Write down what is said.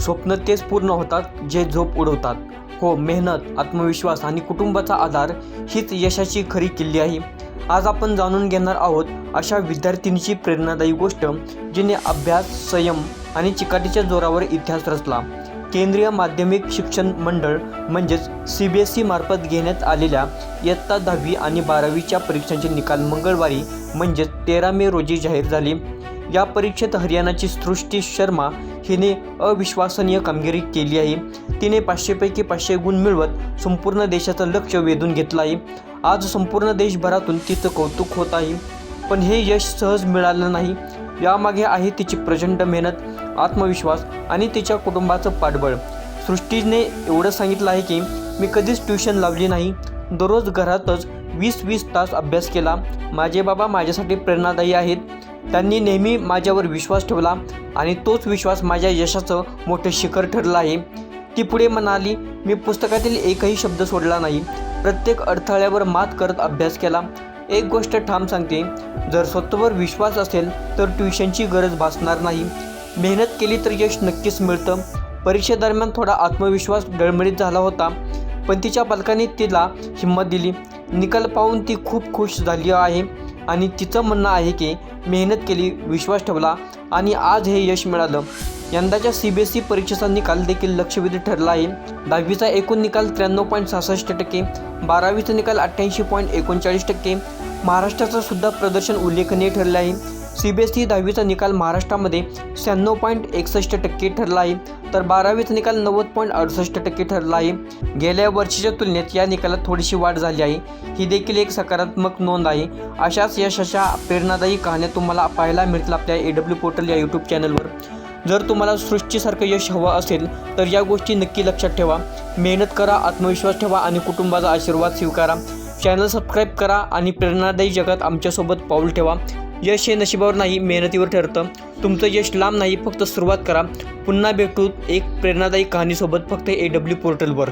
स्वप्न तेच पूर्ण होतात जे झोप उडवतात. हो मेहनत आत्मविश्वास आणि कुटुंबाचा आधार हीच यशाची खरी किल्ली आहे. आज आपण जाणून घेणार आहोत अशा विद्यार्थिनीची प्रेरणादायी गोष्ट जिने अभ्यास संयम आणि चिकाटीच्या जोरावर इतिहास रचला. केंद्रीय माध्यमिक शिक्षण मंडळ म्हणजेच सी बी एस ई मार्फत घेण्यात आलेल्या इयत्ता दहावी आणि बारावीच्या परीक्षांचे निकाल मंगळवारी म्हणजेच तेरा मे रोजी जाहीर झाले. या परीक्षेत हरियाणाची सृष्टी शर्मा हिने अविश्वसनीय कामगिरी केली आहे. तिने पाचशेपैकी पाचशे गुण मिळवत संपूर्ण देशाचं लक्ष वेधून घेतलं आहे. आज संपूर्ण देशभरातून तिचं कौतुक होत आहे. पण हे यश सहज मिळालं नाही. यामागे आहे तिची प्रचंड मेहनत आत्मविश्वास आणि तिच्या कुटुंबाचं पाठबळ. सृष्टीने एवढं सांगितलं आहे की मी कधीच ट्युशन लावली नाही. दररोज घरातच वीस वीस तास अभ्यास केला. माझे बाबा माझ्यासाठी प्रेरणादायी आहेत. त्यांनी नेहमी माझ्यावर विश्वास ठेवला आणि तोच विश्वास माझ्या यशाचं मोठं शिखर ठरलं आहे. ती पुढे म्हणाली मी पुस्तकातील एकही शब्द सोडला नाही. प्रत्येक अडथळ्यावर मात करत अभ्यास केला. एक गोष्ट ठाम सांगते जर स्वतःवर विश्वास असेल तर ट्युशनची गरज भासणार नाही. मेहनत केली तर यश नक्कीच मिळतं. परीक्षेदरम्यान थोडा आत्मविश्वास डळमळीत झाला होता. पण तिच्या पालकांनी तिला हिंमत दिली. निकाल पाहून ती खूप खुश झाली आहे. आणि तिचं म्हणणं आहे की मेहनत केली विश्वास ठेवला आणि आज हे यश मिळालं. यंदाच्या सी बी एस ई परीक्षेचा निकाल देखील लक्षवेधी ठरला आहे. दहावीचा एकूण निकाल त्र्याण्णव पॉईंट सहासष्ट टक्के बारावीचा निकाल अठ्ठ्याऐंशी पॉईंट एकोणचाळीस टक्के. महाराष्ट्राचं सुद्धा प्रदर्शन उल्लेखनीय ठरलं आहे. सी बी एस ई दहावीचा निकाल महाराष्ट्रामध्ये शहाण्णव पॉईंट एकसष्ट टक्के ठरला आहे. तर बारावीचा निकाल नव्वद पॉईंट अडुसष्ट टक्के ठरला आहे. गेल्या वर्षीच्या तुलनेत या निकालात थोडीशी वाढ झाली आहे. ही देखील एक सकारात्मक नोंद आहे. अशाच यशाच्या प्रेरणादायी कहाण्या तुम्हाला पाहायला मिळतील आपल्या ए डब्ल्यू पोर्टल या यूट्यूब चॅनलवर. जर तुम्हाला सृष्टीसारखं यश हवं असेल तर या गोष्टी नक्की लक्षात ठेवा. मेहनत करा आत्मविश्वास ठेवा आणि कुटुंबाचा आशीर्वाद स्वीकारा. चॅनल सबस्क्राईब करा आणि प्रेरणादायी जगात आमच्यासोबत पाऊल ठेवा. यश हे नशिबावर नाही मेहनतीवर ठरतं. तुमचं यश लांब नाही फक्त सुरुवात करा. पुन्हा भेटू एक प्रेरणादायी कहाणीसोबत फक्त ए डब्ल्यू पोर्टलवर.